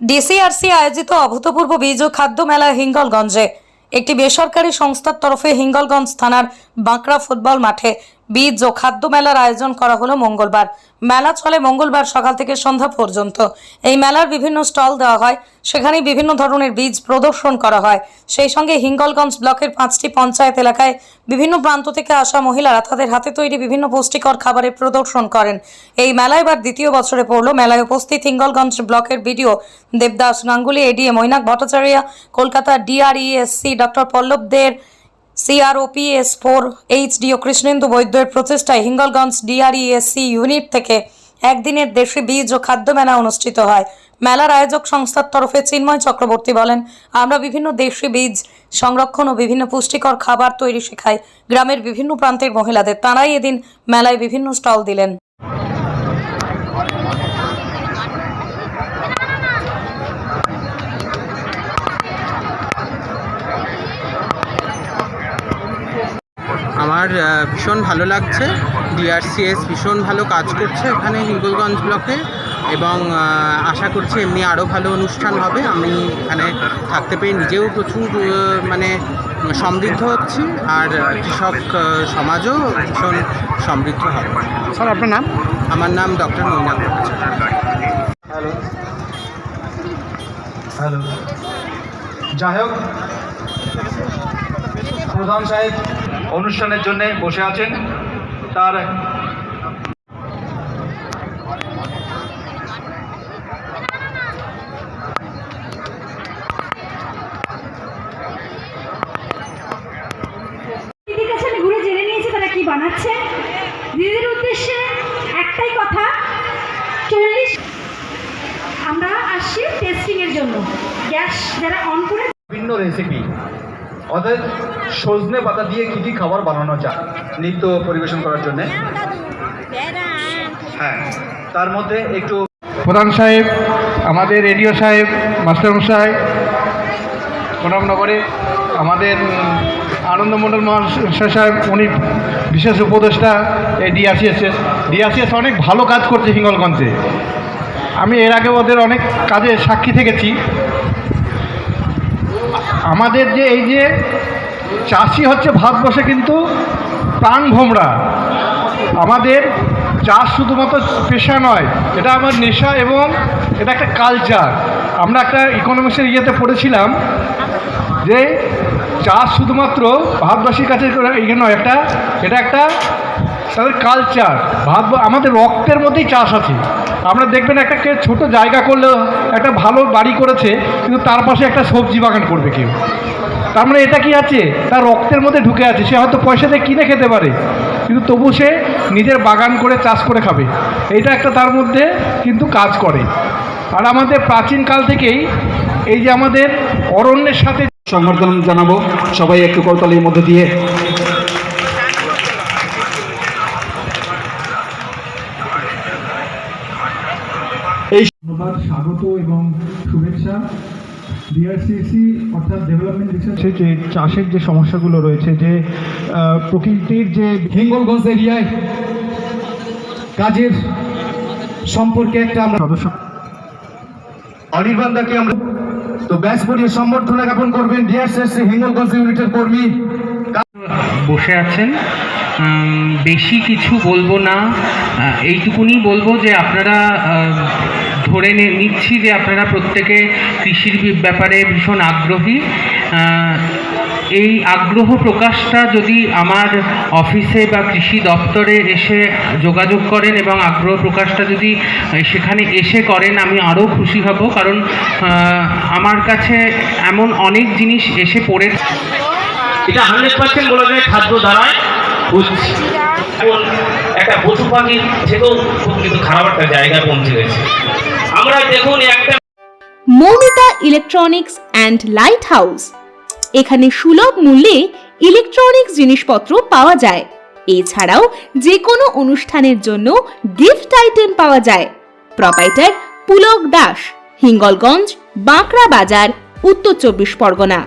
DCRC আয়োজিত অভূতপূর্ব বীজ ও খাদ্য মেলা হিঙ্গলগঞ্জে। একটি বেসরকারি সংস্থার তরফে হিঙ্গলগঞ্জ থানার বাঁকড়া ফুটবল মাঠে বীজ ও খাদ্য মেলার আয়োজন করা হলো মঙ্গলবার। মেলা চলে মঙ্গলবার সকাল থেকে সন্ধ্যা পর্যন্ত। এই মেলার বিভিন্ন স্টল দেওয়া হয়। সেখানে বিভিন্ন ধরনের বীজ প্রদর্শন করা হয়। সেই সঙ্গে হিঙ্গলগঞ্জ ব্লকের পাঁচটি পঞ্চায়েত এলাকায় বিভিন্ন প্রান্ত থেকে আসা মহিলারা তাদের হাতে তৈরি বিভিন্ন পুষ্টিকর খাবারের প্রদর্শন করেন। এই মেলা এবার দ্বিতীয় বছরে পড়ল। মেলায় উপস্থিত হিঙ্গলগঞ্জ ব্লকের BDO Debdas Ganguly, ADA Mainak Bhattacharya, Kolkata DRESC doctor Pallab দের সিআরওপিএস ফোর এইচডিও কৃষ্ণেন্দু বৈদ্যের প্রচেষ্টায় হিঙ্গলগঞ্জ ডিআরইএসসি ইউনিট থেকে একদিনের দেশে বীজ ও খাদ্য মেলা অনুষ্ঠিত হয়। মেলার আয়োজক সংস্থার তরফে চিন্ময় চক্রবর্তী বলেন, আমরা বিভিন্ন দেশি বীজ সংরক্ষণ ও বিভিন্ন পুষ্টিকর খাবার তৈরি শেখাই। গ্রামের বিভিন্ন প্রান্তের মহিলাদের তাঁরাই এদিন মেলায় বিভিন্ন স্টল দিলেন। আমার ভীষণ ভালো লাগছে। ডিআরসিএস ভীষণ ভালো কাজ করছে এখানে হিঙ্গলগঞ্জ ব্লকে এবং আশা করছি এমনি আরও ভালো অনুষ্ঠান হবে। আমি এখানে থাকতে পেরে নিজেও প্রচুর মানে সমৃদ্ধ হচ্ছি আর কৃষক সমাজও ভীষণ সমৃদ্ধ হবে। স্যার আপনার নাম? আমার নাম ডক্টর মৈনাক হ্যালো। হ্যালো। যাই হোক প্রধান সাহেব অনুষ্ঠানের জন্য বসে আছেন তার দিদির কাছে আমি ঘুরে জেনে নিয়েছি তারা কি বানাচ্ছে। দিদির উদ্দেশ্যে একটাই কথা চল্লিশ আমরা আসছি টেস্টিং এর জন্য। গ্যাস যারা অন করে ভিন্ন রেসিপি অর্থাৎ সজনে পাতা দিয়ে কী কী খাবার বানানো যায়? নৃত্য পরিবেশন করার জন্যে? হ্যাঁ তার মধ্যে একটু প্রধান সাহেব আমাদের রেডিও সাহেব মাস্টারমশাই প্রণবনগরে আমাদের উম, আনন্দমণ্ডল মহাশয় সাহেব উনি বিশেষ উপদেষ্টা এই ডিআরসিএস। ডিআরসিএস অনেক ভালো কাজ করছে হিঙ্গলগঞ্জে। আমি এর আগে ওদের অনেক কাজে সাক্ষী থেকেছি। আমাদের যে এই যে চাষি হচ্ছে ভারতবর্ষে কিন্তু প্রাণ ভোমরা। আমাদের চাষ শুধুমাত্র পেশা নয়, এটা আমার নেশা এবং এটা একটা কালচার আমরা একটা ইকোনমিক্সের ইয়েতে পড়েছিলাম যে চাষ শুধুমাত্র ভারতবাসীর কাছে ইয়ে নয়, একটা, এটা একটা তাদের কালচার ভারত আমাদের রক্তের মধ্যেই চাষ আছে। আমরা দেখবেন একটা কেউ ছোটো জায়গা করলেও একটা ভালো বাড়ি করেছে, কিন্তু তার পাশে একটা সবজি বাগান করবে কেউ। তার মানে এটা কি আছে? তার রক্তের মধ্যে ঢুকে আছে। সে হয়তো পয়সা দিয়ে কিনে খেতে পারে, কিন্তু তবু সে নিজের বাগান করে চাষ করে খাবে। এইটা একটা তার মধ্যে কিন্তু কাজ করে। আর আমাদের প্রাচীনকাল থেকেই এই যে আমাদের অরণ্যের সাথে সংবর্ধনা জানাব। সবাই একটু করতালির মধ্যে দিয়ে। এই ধন্যবাদ স্বাগত এবং শুভেচ্ছা। ডিআরসিএসি অর্থাৎ ডেভেলপমেন্ট রিসার্চ যে চাষের যে সমস্যাগুলো রয়েছে যে প্রকৃতির যে হিঙ্গলগঞ্জ এরিয়ায় কাজের সম্পর্কে একটা আমরা সদস্য অনির্বাণ দাকে আমরা তো ব্যাস পরিয়ে সম্বর্ধনা জ্ঞাপন করবেন ডিআরসিএসসি হিঙ্গলগঞ্জ ইউনিটের কর্মী। বসে আছেন বেশি কিছু বলব না। এইটুকুনি বলব যে আপনারা ধরে নিচ্ছি যে আপনারা প্রত্যেকে কৃষির ব্যাপারে ভীষণ আগ্রহী। এই আগ্রহ প্রকাশটা যদি আমার অফিসে বা কৃষি দপ্তরে এসে যোগাযোগ করেন এবং আগ্রহ প্রকাশটা যদি সেখানে এসে করেন, আমি আরও খুশি হব। কারণ আমার কাছে এমন অনেক জিনিস এসে পড়ে এটা হান্ড্রেড পার্সেন্ট বলা যায় খাদ্য এখন একটা পশু থেকেও কিন্তু খারাপ জায়গায় পৌঁছে গেছে। আমরা দেখুন একটা Moumita electronics and light house এখানে সুলভ মূল্যে ইলেকট্রনিক্স জিনিসপত্র পাওয়া যায়। এছাড়াও যে কোনো অনুষ্ঠানের জন্য গিফট আইটেম পাওয়া যায়। প্রপাইটার পুলক দাস, হিঙ্গলগঞ্জ, বাঁকড়া বাজার, উত্তর চব্বিশ পরগনা।